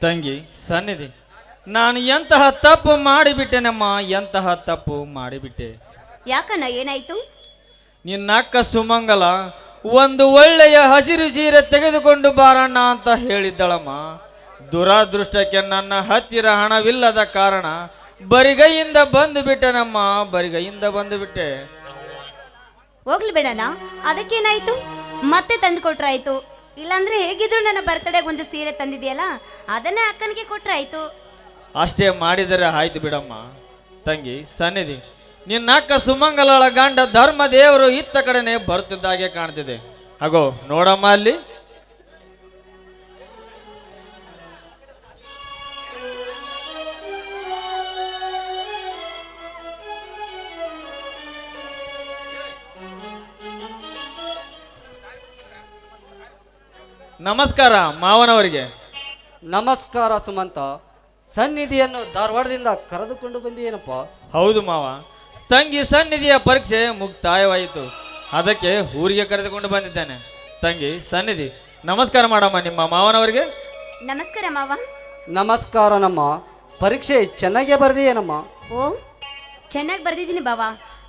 ತಂಗಿ ಸನ್ನಿಧಿ ನಾನು ಎಂತಹ ತಪ್ಪು ಮಾಡಿಬಿಟ್ಟೆನಮ್ಮ ಎಂತಹ ತಪ್ಪು ಮಾಡಿಬಿಟ್ಟೆ. ಯಾಕಣ್ಣ ಏನಾಯ್ತು? ನಿನ್ನ ಅಕ್ಕ ಸುಮಂಗಲ ಒಂದು ಒಳ್ಳೆಯ ಹಸಿರು ಸೀರೆ ತೆಗೆದುಕೊಂಡು ಬಾರಣ್ಣ ಅಂತ ಹೇಳಿದ್ದಳಮ್ಮ. ದುರಾದೃಷ್ಟಕ್ಕೆ ನನ್ನ ಹತ್ತಿರ ಹಣವಿಲ್ಲದ ಕಾರಣ ಬರಿಗೈಯಿಂದ ಬಂದು ಬಿಟ್ಟೆನಮ್ಮ ಬರಿಗೈಯಿಂದ ಬಂದು ಬಿಟ್ಟೆ. ಹೋಗ್ಲಿ ಬೇಡಣ್ಣ ಅದಕ್ಕೇನಾಯ್ತು? ಮತ್ತೆ ತಂದು ಕೊಟ್ರಾಯ್ತು. ಇಲ್ಲಾಂದ್ರೆ ಹೇಗಿದ್ರು ನನ್ನ ಬರ್ತಡೆಗೆ ಒಂದು ಸೀರೆ ತಂದಿದೆಯಲ್ಲ, ಅದನ್ನೇ ಅಕ್ಕನಿಗೆ ಕೊಟ್ರಾಯ್ತು ಅಷ್ಟೇ ಮಾಡಿದರೆ ಆಯ್ತು ಬಿಡಮ್ಮ. ತಂಗಿ, ಸನ್ನಿಧಿ, ನಿನ್ನ ಅಕ್ಕ ಸುಮಂಗಲಳ ಗಂಡ ಧರ್ಮ ದೇವರು ಇತ್ತ ಕಡೆನೆ ಬರ್ತಿದ್ದಾಗೆ ಕಾಣ್ತಿದೆ. ಹಾಗೋ ನೋಡಮ್ಮ ಅಲ್ಲಿ. ನಮಸ್ಕಾರ ಮಾವನವರಿಗೆ. ನಮಸ್ಕಾರ ಸುಮಂತ. ಸನ್ನಿಧಿಯನ್ನು ಧಾರವಾಡದಿಂದ ಕರೆದುಕೊಂಡು ಬಂದಿಯೇನಪ್ಪ ಹೌದು ಮಾವ. ತಂಗಿ ಸನ್ನಿಧಿಯ ಪರೀಕ್ಷೆ ಮುಕ್ತಾಯವಾಯಿತು. ಅದಕ್ಕೆ ಊರಿಗೆ ಕರೆದುಕೊಂಡು ಬಂದಿದ್ದೇನೆ. ತಂಗಿ ಸನ್ನಿಧಿ ನಮಸ್ಕಾರ ಮಾಡಮ್ಮ ನಿಮ್ಮ ಮಾವನವರಿಗೆ. ನಮಸ್ಕಾರ ಮಾವ. ನಮಸ್ಕಾರ ನಮ್ಮ. ಪರೀಕ್ಷೆ ಚೆನ್ನಾಗೇ ಬರೆದಿಯೇನಮ್ಮ? ಓ ಚೆನ್ನಾಗಿ ಬರ್ದಿದ್ದೀನಿ ಬಾವ.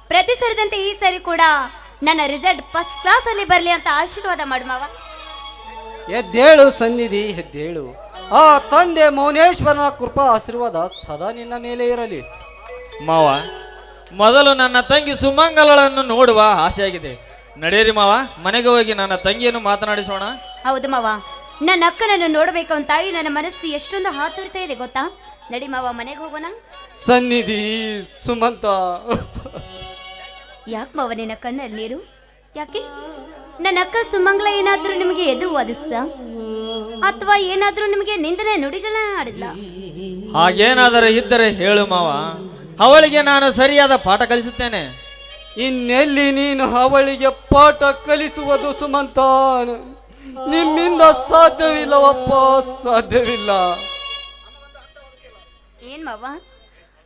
ಪ್ರತಿ ಸರಿದಂತೆ ಈ ಸರಿ ಕೂಡ ನನ್ನ ರಿಸಲ್ಟ್ ಫಸ್ಟ್ ಕ್ಲಾಸಲ್ಲಿ ಬರಲಿ ಅಂತ ಆಶೀರ್ವಾದ ಮಾಡು ಮಾವ. ಎದ್ದೇಳು ಸನ್ನಿಧಿ ಎದ್ದೇಳು. ಆ ತಂದೆ ಮೌನೇಶ್ವರನ ಕೃಪಾ ಆಶೀರ್ವಾದ ಸದಾ ನಿನ್ನ ಮೇಲೆ ಇರಲಿ. ಮಾವ ಮೊದಲು ನನ್ನ ತಂಗಿ ಸುಮಂಗಲಗಳನ್ನು ನೋಡುವ ಆಸೆಯಾಗಿದೆ. ನಡೆಯಿರಿ ಮಾವ ಮನೆಗೆ ಹೋಗಿ ನನ್ನ ತಂಗಿಯನ್ನು ಮಾತನಾಡಿಸೋಣ. ಹೌದು ಮಾವ ನನ್ನ ಅಕ್ಕನನ್ನು ನೋಡಬೇಕು ಅಂತ ನನ್ನ ಮನಸ್ಸು ಎಷ್ಟೊಂದು ಹಾತುರ್ತಾ ಇದೆ ಗೊತ್ತಾ? ನಡಿ ಮಾವ ಮನೆಗೆ ಹೋಗೋಣ. ಸನ್ನಿಧಿ ಸುಮಂತ. ಯಾಕೆ ಮಾವ ನಿನ್ನ ಕಣ್ಣಲ್ಲಿ ನೀರು? ಯಾಕೆ? ನನ್ನ ಅಕ್ಕ ಸುಮಂಗ್ಲ ಏನಾದ್ರೂ ನಿಮಗೆ ಎದುರು ವಾದಿಸ್ದ ಅಥವಾ ಏನಾದ್ರೂ ನಿಮಗೆ ನಿಂದನೆ ನುಡಿಗಳನ್ನ ಆಡಿದ್ಲ ಹಾಗೇನಾದರೂ ಇದ್ದರೆ ಹೇಳು ಮಾವ. ಅವಳಿಗೆ ನಾನು ಸರಿಯಾದ ಪಾಠ ಕಲಿಸುತ್ತೇನೆ. ಇನ್ನೆಲ್ಲಿ ನೀನು ಅವಳಿಗೆ ಪಾಠ ಕಲಿಸುವುದು ಸುಮಂತ? ನಿಮ್ಮಿಂದ ಸಾಧ್ಯವಿಲ್ಲವಪ್ಪ ಸಾಧ್ಯವಿಲ್ಲ. ಏನ್ ಮಾವ?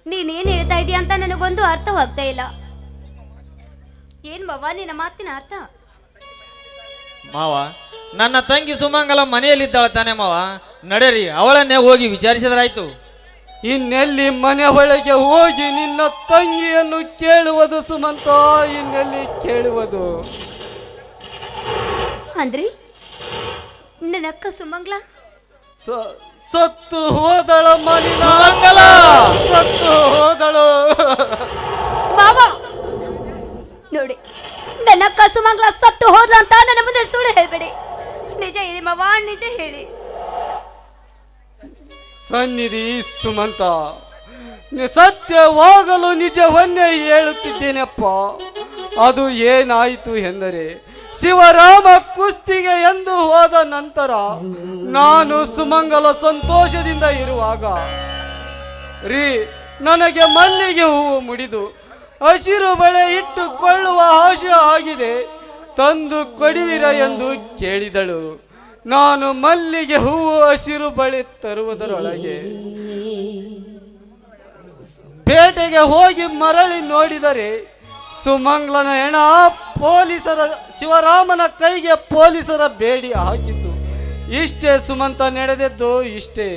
ನೀನೇನ್ ಹೇಳ್ತಾ ಇದೀಯ ಅಂತ ನನಗೊಂದು ಅರ್ಥವಾಗ್ತಾ ಇಲ್ಲ. ಏನ್ ಮಾವ ನಿನ್ನ ಮಾತಿನ ಅರ್ಥ? ಮಾವ ನನ್ನ ತಂಗಿ ಸುಮಂಗಲ ಮನೆಯಲ್ಲಿದ್ದಾಳೆ ತಾನೆ ಮಾವ. ನಡೆರಿ ಅವಳನ್ನೇ ಹೋಗಿ ವಿಚಾರಿಸಿದ್ರಾಯ್ತು. ಇನ್ನೆಲ್ಲಿ ಮನೆ ಒಳಗೆ ಹೋಗಿ ನಿನ್ನ ತಂಗಿಯನ್ನು ಕೇಳುವುದು ಸುಮಂತ? ಇನ್ನೆಲ್ಲಿ ಕೇಳುವುದು? ಅಂದ್ರಿ ನನ್ನ ಅಕ್ಕ ಸುಮಂಗ್ಲ? ಸ- ಸತ್ತು ಹೋದಳ ಮನಿಲ ಸುಮಂಗಲ! ಸತ್ತು ಹೋದಳು. ಮಾವ! ನೋಡಿ ನನ್ನ ಅಕ್ಕ ಸುಮಂಗ್ಲ ಸತ್ತು ಹೋದ್ಲ ಅಂತ ನನ್ನ ಮುಂದೆ ನಿಜ ಹೇಳಿ, ಮಾವ ನಿಜ ಹೇಳಿ. ಸನ್ನಿಧಿ ಸುಮಂತ ಸತ್ಯವಾಗಲು ನಿಜವನ್ನೇ ಹೇಳುತ್ತಿದ್ದೇನಪ್ಪ. ಅದು ಏನಾಯಿತು ಎಂದರೆ, ಶಿವರಾಮ ಕುಸ್ತಿಗೆ ಎಂದು ಹೋದ ನಂತರ ನಾನು ಸುಮಂಗಲ ಸಂತೋಷದಿಂದ ಇರುವಾಗ, ರೀ, ನನಗೆ ಮಲ್ಲಿಗೆ ಹೂವು ಮುಡಿದು ಹಸಿರು ಬಳೆ ಇಟ್ಟುಕೊಳ್ಳುವ ಆಶೆ ಆಗಿದೆ. ತಂದು ಕೊಡುವಿರ ಎಂದು ಕೇಳಿದಳು. ನಾನು ಮಲ್ಲಿಗೆ ಹೂವು ಹಸಿರು ಬಳಿ ತರುವುದರೊಳಗೆ ಪೇಟೆಗೆ ಹೋಗಿ ಮರಳಿ ನೋಡಿದರೆ ಸುಮಂಗ್ಲನ ಹೆಣ ಪೊಲೀಸರ ಶಿವರಾಮನ ಕೈಗೆ ಪೊಲೀಸರ ಬೇಡಿ ಹಾಕಿತು. ಇಷ್ಟೇ ಸುಮಂತ ನಡೆದದ್ದು ಇಷ್ಟೇ.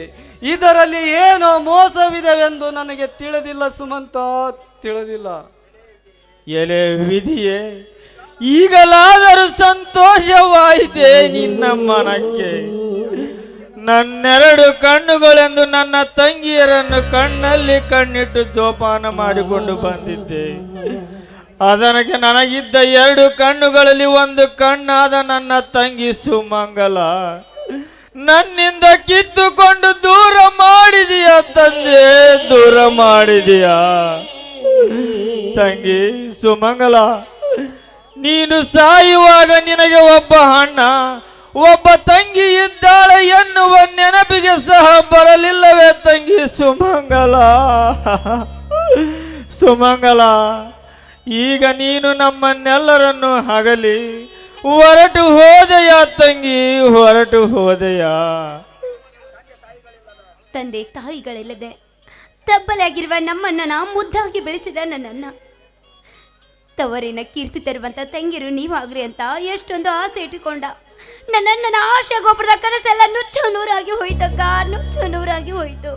ಇದರಲ್ಲಿ ಏನೋ ಮೋಸವಿದೆವೆಂದು ನನಗೆ ತಿಳಿದಿಲ್ಲ ಸುಮಂತ, ತಿಳಿದಿಲ್ಲ. ಎಲೆ ವಿಧಿಯೇ ಈಗಲಾದರೂ ಸಂತೋಷವಾಯಿತೆ ನಿನ್ನ ಮನಕ್ಕೆ. ನನ್ನೆರಡು ಕಣ್ಣುಗಳೆಂದು ನನ್ನ ತಂಗಿಯರನ್ನು ಕಣ್ಣಲ್ಲಿ ಕಣ್ಣಿಟ್ಟು ಜೋಪಾನ ಮಾಡಿಕೊಂಡು ಬಂದಿದ್ದೆ. ಅದನಕ್ಕೆ ನನಗಿದ್ದ ಎರಡು ಕಣ್ಣುಗಳಲ್ಲಿ ಒಂದು ಕಣ್ಣಾದ ನನ್ನ ತಂಗಿ ಸುಮಂಗಲ. ನನ್ನಿಂದ ಕಿತ್ತುಕೊಂಡು ದೂರ ಮಾಡಿದೀಯ ತಂದೆ, ದೂರ ಮಾಡಿದೀಯ? ತಂಗಿ ಸುಮಂಗಲ ನೀನು ಸಾಯುವಾಗ ನಿನಗೆ ಒಬ್ಬ ಅಣ್ಣ, ಒಬ್ಬ ತಂಗಿ ಇದ್ದಾಳೆ ಎನ್ನುವ ನೆನಪಿಗೆ ಸಹ ಬರಲಿಲ್ಲವೇ ತಂಗಿ ಸುಮಂಗಲ. ಸುಮಂಗಲ, ಈಗ ನೀನು ನಮ್ಮನ್ನೆಲ್ಲರನ್ನು ಹಗಲಿ, ಹೊರಟು ಹೋದೆಯ ತಂಗಿ, ಹೊರಟು ಹೋದೆಯ? ತಂದೆ ತಾಯಿಗಳಿಲ್ಲದೆ ತಬ್ಬಲಾಗಿರುವ ನಮ್ಮನ್ನ ನಾ ಮುದ್ದಾಗಿ ಬೆಳೆಸಿದ ನನ್ನನ್ನ. ತವರಿನ ಕೀರ್ತಿ ತರುವಂತ ತಂಗಿರು ನೀವಾಗ್ರಿ ಅಂತ ಎಷ್ಟೊಂದು ಆಸೆ ಇಟ್ಟುಕೊಂಡ. ನನ್ನ ನನ್ನ ಆಶೆ ಗೊಬ್ಬರದ ಕನಸೆಲ್ಲ ನುಚ್ಚು ನೂರಾಗಿ ಹೋಯ್ತಕ್ಕ, ನುಚ್ಚು ನೂರಾಗಿ ಹೋಯ್ತು.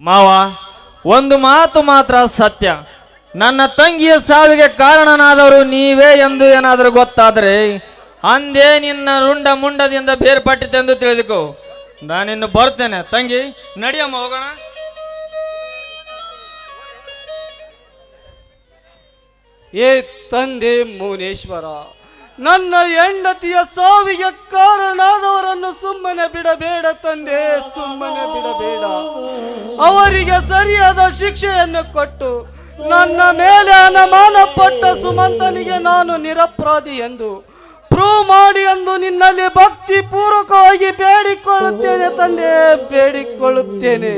ಮಾವ, ಒಂದು ಮಾತು ಮಾತ್ರ ಸತ್ಯ. ನನ್ನ ತಂಗಿಯ ಸಾವಿಗೆ ಕಾರಣನಾದವರು ನೀವೇ ಎಂದು ಏನಾದರೂ ಗೊತ್ತಾದರೆ, ಅಂದೇ ನಿನ್ನ ರುಂಡ ಮುಂಡದಿಂದ ಬೇರ್ಪಟ್ಟಿತೆಂದು ತಿಳಿದುಕೋ. ನಾನಿನ್ನು ಬರ್ತೇನೆ. ತಂಗಿ, ನಡಿಯಮ್ಮ ಹೋಗೋಣ. ಏ ತಂದೆ ಮೌನೇಶ್ವರ, ನನ್ನ ಹೆಂಡತಿಯ ಸಾವಿಗೆ ಕಾರಣಾದವರನ್ನು ಸುಮ್ಮನೆ ಬಿಡಬೇಡ ತಂದೆ, ಸುಮ್ಮನೆ ಬಿಡಬೇಡ. ಅವರಿಗೆ ಸರಿಯಾದ ಶಿಕ್ಷೆಯನ್ನು ಕೊಟ್ಟು, ನನ್ನ ಮೇಲೆ ಅನುಮಾನ ಪಟ್ಟ ಸುಮಂತನಿಗೆ ನಾನು ನಿರಪರಾಧಿ ಎಂದು ಪ್ರೂವ್ ಮಾಡಿ ಎಂದು ನಿನ್ನಲ್ಲಿ ಭಕ್ತಿ ಪೂರ್ವಕವಾಗಿ ಬೇಡಿಕೊಳ್ಳುತ್ತೇನೆ ತಂದೆ, ಬೇಡಿಕೊಳ್ಳುತ್ತೇನೆ.